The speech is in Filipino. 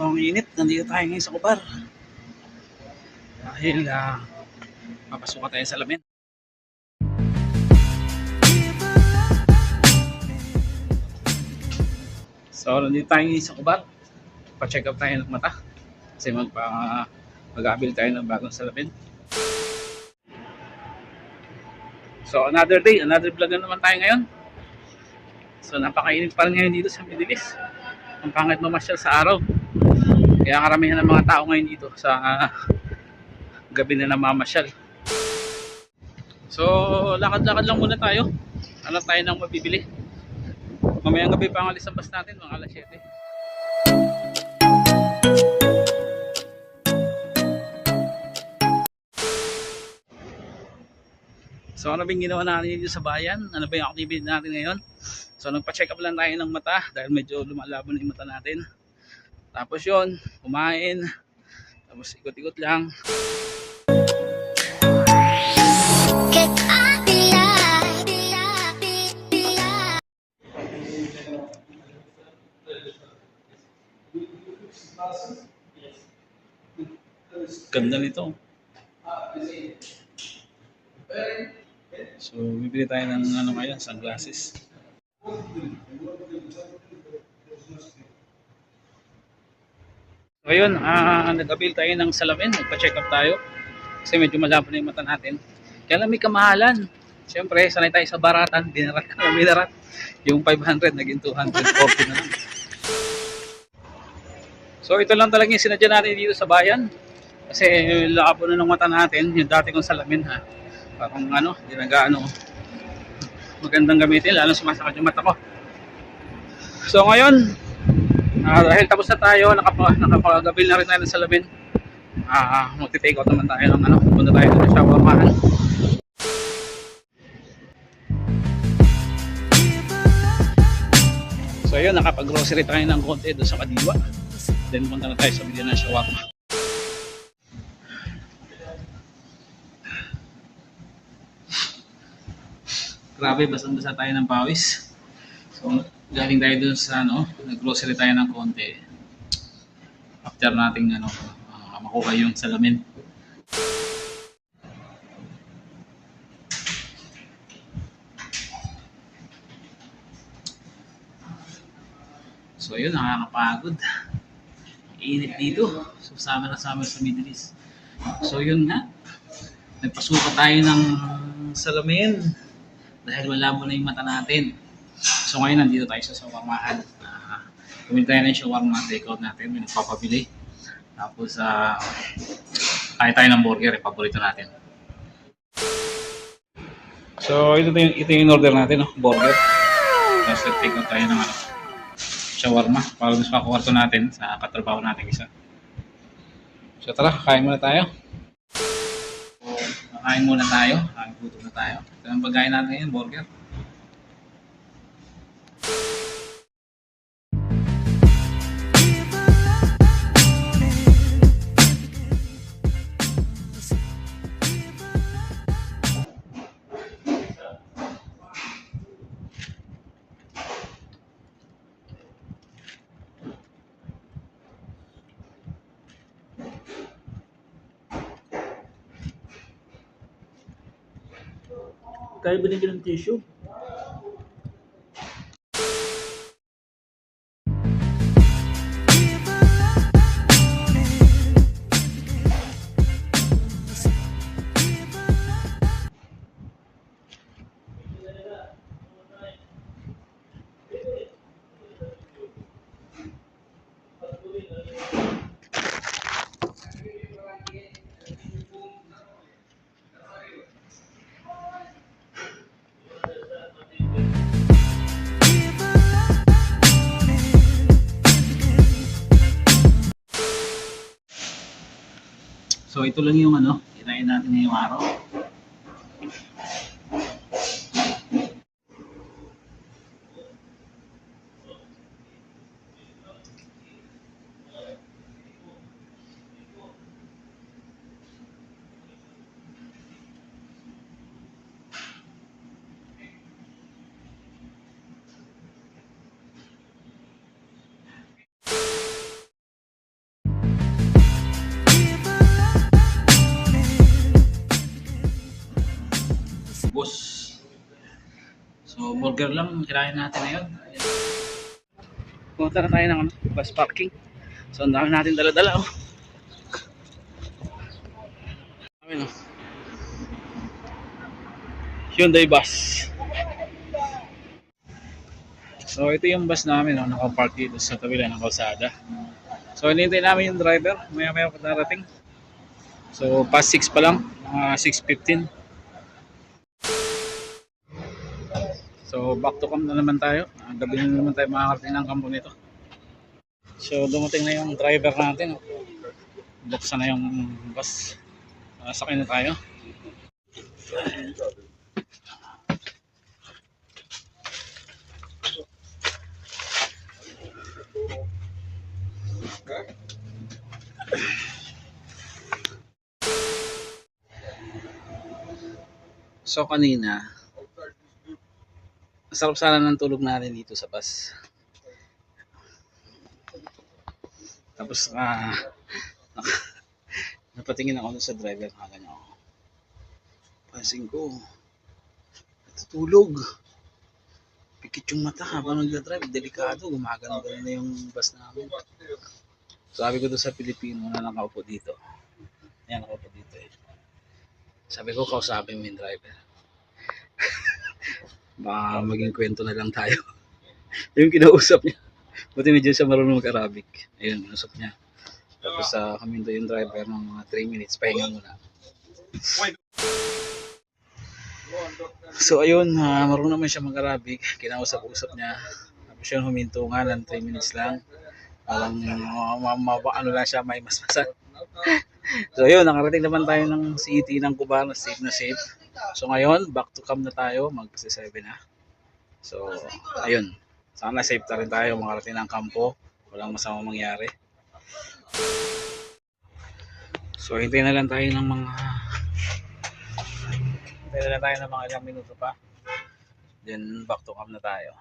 So, ang init. Nandito tayo ngayon sa Kubar. Dahil, ah, papasukan tayo sa lamin. So, nandito tayo ngayon sa Kubar. Pa-check up tayo ng mata. Kasi magpa, mag-abil tayo ng bagong salamin. So, another day, another vlog na naman tayo ngayon. So, napakainit pa rin ngayon dito sa Middle East. Ang pangit mamasyal sa araw. Kaya karamihan ng mga tao ngayon dito sa ah, gabi na namamasyal. So, lakad-lakad lang muna tayo. Ano tayo nang mabibili. Mamayang gabi pa ang alis ang bus natin, mga alas 7. So ano ba yung ginawa natin dito sa bayan? Ano ba yung activity natin ngayon? So nagpa-check up lang tayo ng mata dahil medyo lumalaban na yung mata natin. Tapos yon kumain. Tapos ikot-ikot lang. Ganda nito. So bibili tayo ng ano ngayon, sunglasses. So yun, ah nag-avail tayo ng salamin, nagpa-check up tayo. Kasi medyo malabo na yung mata natin. Kaya lang may kamahalan. Siyempre, sanay tayo sa baratan, binarat ka na binarat. Yung 500, naging 240 na lang. So ito lang talaga yung sinadya natin dito sa bayan. Kasi labo na ng mata natin, yung dati kong salamin ha. Parang ano, hindi na gaano magandang gamitin, lalo sumasakit yung mata ko. So ngayon, ah, dahil tapos na tayo, nakapa, nakapagabil na rin tayo ng salamin. Ah, magti-take out naman tayo ng ano, punta tayo ng shawarmahan. So ayun, nakapag-grocery tayo ng konti doon sa Kadiwa. Then punta na tayo sa bilhin ng shawarma. Grabe, basang-basa tayo ng pawis. So, galing tayo dun sa ano, nag-grocery tayo ng konti. After nating ano, ah, makuha yung salamin. So yun, nakakapagod. Init dito. So sama na sama sa Middle East. So yun nga, nagpasuka tayo ng salamin dahil wala mo na yung mata natin. So ngayon nandito tayo sa shawarmahan. Uh, Kumili tayo ng shawarma, take out natin, may nagpapabili. Tapos uh, kaya tayo ng burger, eh, paborito natin. So ito, yung, ito yung order natin, no? burger. Tapos take out tayo ng ano, shawarma para sa kakwarto natin sa katrabaho natin isa. So tara, kain muna tayo. So, kain muna tayo. Kain gutom na tayo. Ito ang pagkain natin ngayon, burger. Kaya binigyan ng tissue. Ito lang yung ano, kinain natin ngayong araw. Burger lang, kirain natin ngayon. Pumunta na tayo ng ano, bus parking. So, ang dami natin dala-dala, oh. Hyundai bus. So, ito yung bus namin, oh, nakapark dito sa tabi ng kalsada. So, hinihintay namin yung driver. Maya-maya pa darating. So, past 6 pa lang. Mga 6.15. So, back to camp na naman tayo. Ang gabi na naman tayo makakarating ng kampo nito. So, dumating na yung driver natin. Buksan na yung bus. Uh, sakay na tayo. So, kanina, Masarap sana ng tulog natin dito sa bus. Tapos, ah, nak- napatingin ako sa driver. Kala niya ako. Pansin ko, natutulog. Pikit yung mata habang nagdadrive. Delikado, gumagano-gano na yung bus namin. Sabi ko doon sa Pilipino na nakaupo dito. Ayan, nakaupo dito eh. Sabi ko, kausapin mo yung driver baka maging kwento na lang tayo. yung kinausap niya. Buti medyo siya marunong mag-Arabic. Ayun, inusap niya. Tapos sa kami yung driver ng mga 3 minutes, pahinga muna. So ayun, ah, marunong naman siya mag-Arabic. Kinausap-usap niya. Tapos yun, huminto nga lang, 3 minutes lang. Parang uh, ma- ma- ano lang siya, may masmasan. so ayun, nakarating naman tayo ng city ng Cubano, safe na safe. So ngayon, back to cam na tayo, mag 7 na. So, ayun. Sana safe na rin tayo, makarating ng kampo. Walang masama mangyari. So, hintayin na lang tayo ng mga hintayin na lang tayo ng mga ilang minuto pa. Then, back to cam na tayo.